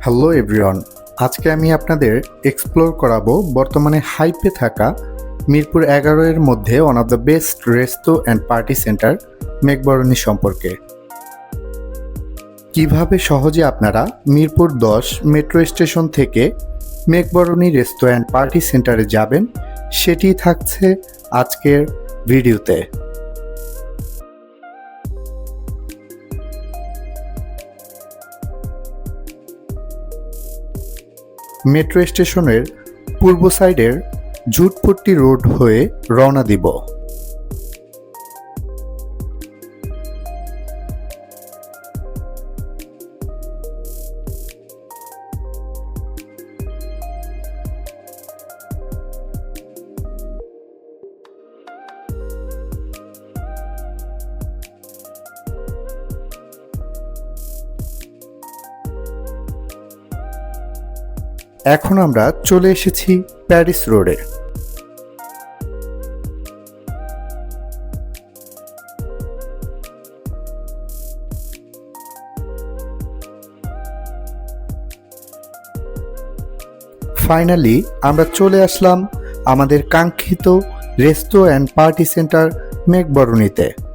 Hello everyone, আজকে আমি আপনাদের এক্সপ্লোর করাবো বর্তমানে হাইপে থাকা মিরপুর এগারো এর মধ্যে one of the best resto and party centre Meghboroni সম্পর্কে। কীভাবে সহজে আপনারা মিরপুর দশ মেট্রো স্টেশন থেকে মেঘবরণী রেস্তো অ্যান্ড পার্টি সেন্টারে যাবেন সেটি থাকছে আজকের ভিডিওতে মেট্রো স্টেশনের পূর্ব সাইডের জুটপট্টি রোড হয়ে রওনা দিব। এখন আমরা চলে এসেছি প্যারিস রোডে। ফাইনালি আমরা চলে আসলাম আমাদের কাঙ্ক্ষিত রেস্টো অ্যান্ড পার্টি সেন্টার মেঘবরণীতে।